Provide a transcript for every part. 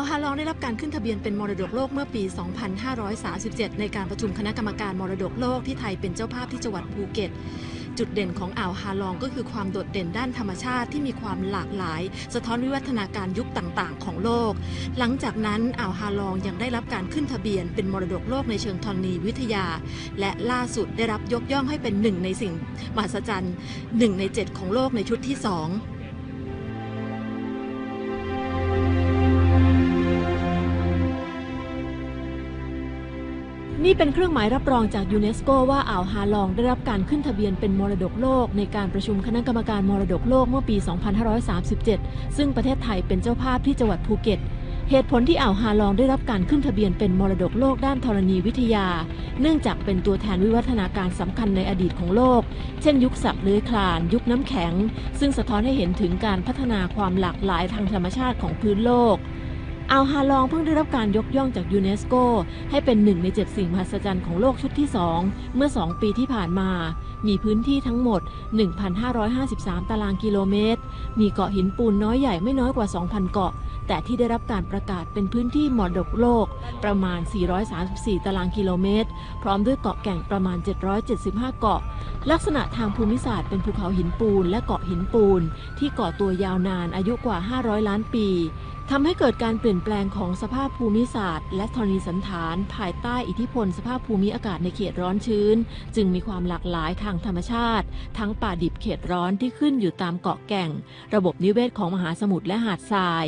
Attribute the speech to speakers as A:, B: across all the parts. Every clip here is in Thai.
A: าวฮาลองได้รับการขึ้นทะเบียนเป็นมรดกโลกเมื่อปี 2537 ในการประชุมคณะกรรมการมรดกโลกที่ไทยเป็นเจ้าภาพที่จังหวัดภูเก็ต จุดเด่นของอ่าวฮาลองก็คือความโดดเด่นด้านธรรมชาติที่มีความหลากหลาย สะท้อนวิวัฒนาการยุคต่างๆ ของโลก หลังจากนั้นอ่าวฮาลองยังได้รับการขึ้นทะเบียนเป็นมรดกโลกในเชิงธรณีวิทยา และล่าสุดได้รับยกย่องให้เป็นหนึ่งในสิ่งมหัศจรรย์หนึ่งใน 7 ของโลกในชุดที่ 2 นี่เป็นเครื่องหมายรับรองจากยูเนสโกว่าอ่าวฮาลองได้รับการขึ้นทะเบียนเป็นมรดกโลก ในการประชุมคณะกรรมการมรดกโลกเมื่อปี 2537 ซึ่งประเทศไทยเป็นเจ้าภาพที่จังหวัดภูเก็ต เหตุผลที่อ่าวฮาลองได้รับการขึ้นทะเบียนเป็นมรดกโลกด้านธรณีวิทยา เนื่องจากเป็นตัวแทนวิวัฒนาการสำคัญในอดีตของโลก เช่น ยุคสัตว์เลื้อยคลาน ยุคน้ำแข็ง ซึ่งสะท้อนให้เห็นถึงการพัฒนาความหลากหลายทางธรรมชาติของพื้นโลก อ่าวฮาลองเพิ่งได้รับการยกย่องจากยูเนสโก ให้เป็นหนึ่งในเจ็ดสิ่งมหัศจรรย์ของโลกชุดที่ 2 เมื่อ 2 ปีที่ผ่านมา มีพื้นที่ทั้งหมด 1,553 ตารางกิโลเมตร มีเกาะหินปูนน้อยใหญ่ไม่น้อยกว่า 2,000 เกาะ แต่ที่ได้รับการประกาศเป็นพื้นที่มรดกโลก ประมาณ 434 ตารางกิโลเมตร พร้อมด้วยเกาะแก่งประมาณ 775 เกาะ ลักษณะทางภูมิศาสตร์เป็นภูเขาหินปูนและเกาะหินปูน ที่ก่อตัวยาวนานอายุกว่า 500 ล้านปี ทำให้เกิดการเปลี่ยนแปลงของสภาพภูมิศาสตร์ และธรณีสันฐาน ภายใต้อิทธิพลสภาพภูมิอากาศในเขตร้อนชื้น จึงมีความหลากหลายทางธรรมชาติ ทั้งป่าดิบเขตร้อนที่ขึ้นอยู่ตามเกาะแก่ง ระบบนิเวศของมหาสมุทรและหาดทราย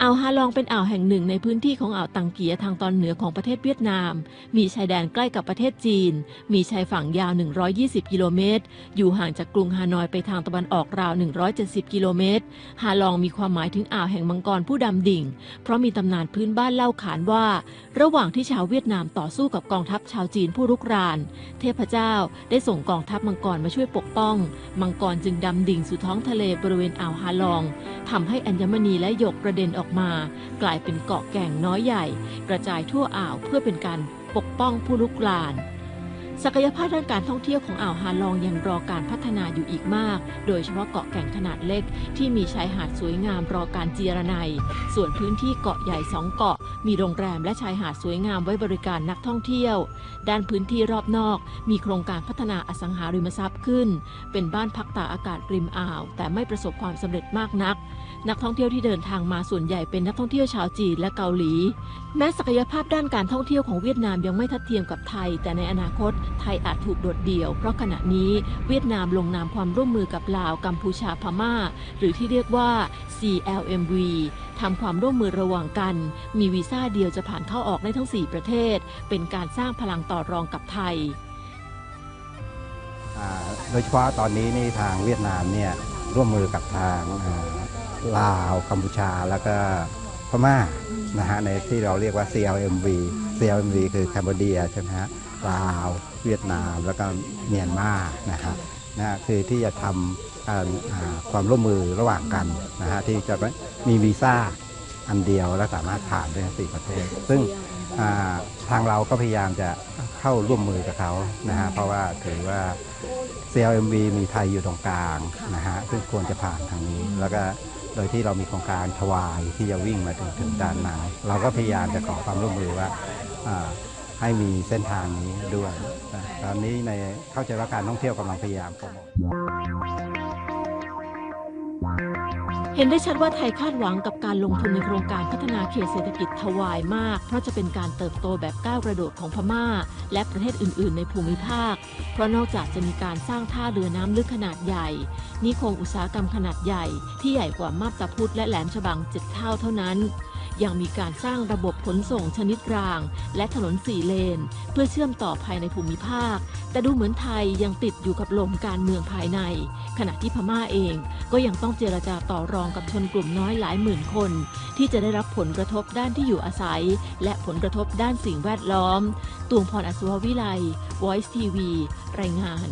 A: อ่าวฮาลองเป็นอ่าวแห่งหนึ่งในพื้นที่ของอ่าวตังเกียทางตอนเหนือของประเทศเวียดนาม มีชายแดนใกล้กับประเทศจีน มีชายฝั่งยาว 120 กิโลเมตร อยู่ห่างจากกรุงฮานอยไปทางตะวันออกราว 170 กิโลเมตรฮาลองมีความหมายถึงอ่าวแห่งมังกรผู้ดำำดิ่ง เพราะมีตำนานพื้นบ้านเล่าขานว่า ระหว่างที่ชาวเวียดนามต่อสู้กับกองทัพชาวจีนผู้รุกราน เทพเจ้าได้ส่งกองทัพมังกรมาช่วยปกป้อง มังกรจึงดำดิ่งสู่ท้องทะเลบริเวณอ่าวฮาลองทำให้อัญมณีและหยกกระเด็นออกมา กลายเป็นเกาะแก่งน้อยใหญ่ กระจายทั่วอ่าวเพื่อเป็นการปกป้องผู้ลุกราน ศักยภาพด้านการท่องเที่ยวของอ่าวฮาลองยังรอการพัฒนาอยู่อีกมาก โดยเฉพาะเกาะแก่งขนาดเล็ก ที่มีชายหาดสวยงามรอการเจียระไนยส่วนพื้นที่เกาะใหญ่สองเกาะ มีโรงแรมและชายหาดสวยงามไว้บริการนักท่องเที่ยว ด้านพื้นที่รอบนอก มีโครงการพัฒนาอสังหาริมทรัพย์ขึ้น เป็นบ้านพักตากอากาศริมอ่าว แต่ไม่ประสบความสำเร็จมากนัก นักท่องเที่ยวที่เดินทางมาส่วนใหญ่เป็นนักท่องเที่ยวชาวจีนและเกาหลี แม้ศักยภาพด้านการท่องเที่ยวของเวียดนามยังไม่ทัดเทียมกับไทย แต่ในอนาคตไทยอาจถูกโดดเดี่ยว เพราะขณะนี้เวียดนามลงนามความร่วมมือกับลาวกัมพูชาพม่า หรือที่เรียกว่า CLMV ทำความร่วมมือระหว่างกัน มีวีซ่าเดียวจะผ่านเข้าออกได้ทั้ง 4 ประเทศ เป็นการสร้างพลังต่อรองกับไทย
B: โดยเฉพาะตอนนี้นี่ทางเวียดนามเนี่ยร่วมมือกับทาง ลาวกัมพูชาแล้วก็พม่านะฮะในที่เราเรียกว่า CLMV CLMV คือแคนเบเดียใช่ไหมฮะลาว เวียดนามแล้วก็เมียนมานะฮะนะคือที่จะทำความร่วมมือระหว่างกันนะฮะที่จะมีวีซ่าอันเดียวและสามารถผ่านได้ทั้งสี่ประเทศ ซึ่งทางเราก็พยายามจะเข้าร่วมมือกับเขานะฮะเพราะว่าถือว่า CLMV มีไทยอยู่ตรงกลางนะฮะซึ่งควรจะผ่านทางนี้ แล้วก็โดยที่เรามีโครงการทวายที่จะวิ่งมาถึงถึงด้านในเราก็พยายามจะขอความร่วมมือว่าอ่าให้มีเส้นทางนี้ด้วยนะตอนนี้ในเข้าใจว่าการท่องเที่ยวกำลังพยายามโปรโมท
A: ห็นได้ชัดว่าไทยคาดหวังกับการลงทุนในโครงการพัฒนาเขตเศรษฐกิจทวายมาก เพราะจะเป็นการเติบโตแบบก้าวกระโดดของพม่า และประเทศอื่น ๆ ในภูมิภาค เพราะนอกจากจะมีการสร้างท่าเรือน้ำลึกขนาดใหญ่ นิคมอุตสาหกรรมขนาดใหญ่ ที่ใหญ่กว่ามาบตาพุธและแหลมฉบังเจ็ดเท่าเท่านั้น ยังมีการสร้างระบบขนส่งชนิดราง และถนนสี่เลน เพื่อเชื่อมต่อภายในภูมิภาค แต่ดูเหมือนไทยยังติดอยู่กับลมการเมืองภายใน ขณะที่พม่าเองก็ยังต้องเจรจาต่อรองกับชนกลุ่มน้อยหลายหมื่นคน ที่จะได้รับผลกระทบด้านที่อยู่อาศัย และผลกระทบด้านสิ่งแวดล้อม ตวงพรอัศววิไล Voice TV รายงาน